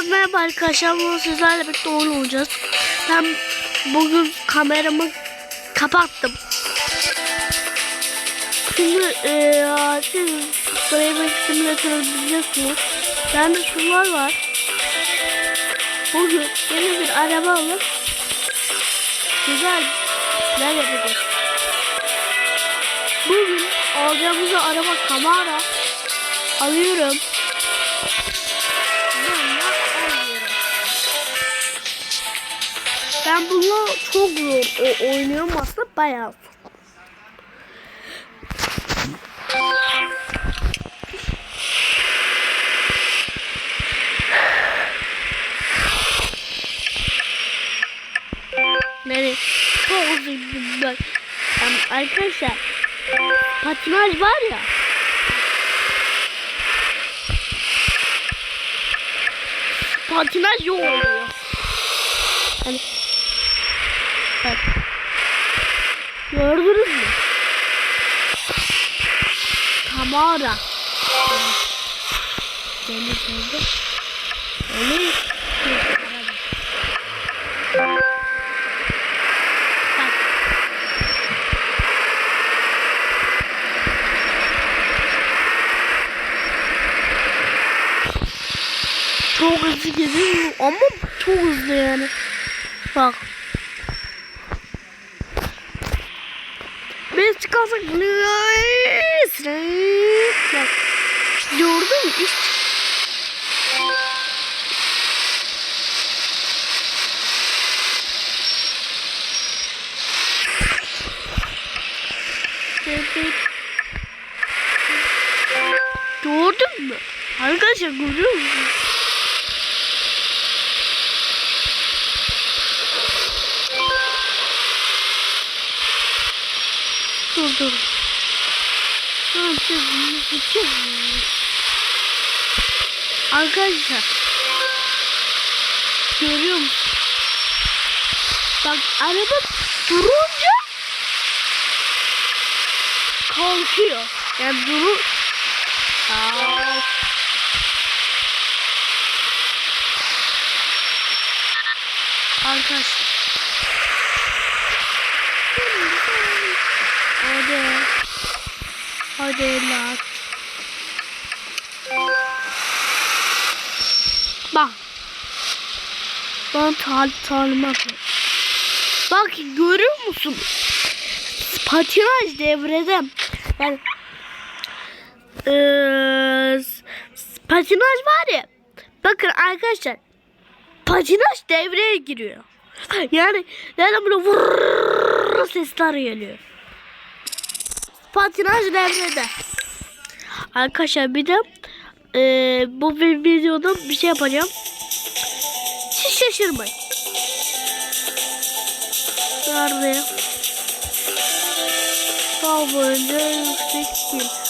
Herkese merhaba arkadaşlar. Bugün sizlerle birlikte oyun oynayacağız. Ben bugün kameramı kapattım. Şimdi eee siz Playback Simulator'ı biliyorsunuz. Bende şunlar var. Bugün yeni bir araba alıp güzel ne yapacağız? Bugün alacağımız araba Camaro alıyorum. Ben bununla çok zor oynuyorum aslında bayağı zor. Yani çok uzun ben. Yani arkadaşlar patinaj var ya patinaj yok oluyor. Hani bak. Gördünüz mü? Kamera. Deli deli. Deli. Bak. Çok hızlı gidiyor ama çok hızlı yani. Bak. Biz çıkarsak Bak. Gördün mü? İşte. Gördün mü? Arkadaşlar görüyor musun? Dur dur. Ne yapacağız? Arkadaşlar. Görüyor musun? Bak araba durunca kalkıyor. Yani duru Aa. Arkadaşlar. Evlat. Bak. Bana tal ver. Bak görüyor musun? Patinaj devrede. Yani eee, patinaj var ya. Bakın arkadaşlar. Patinaj devreye giriyor. Yani yani böyle vurr sesler geliyor. Patinaj devrede. Arkadaşlar bir de eee, bu videoda bir şey yapacağım. Hiç şaşırmayın. Nerede? Sağ yüksek değil.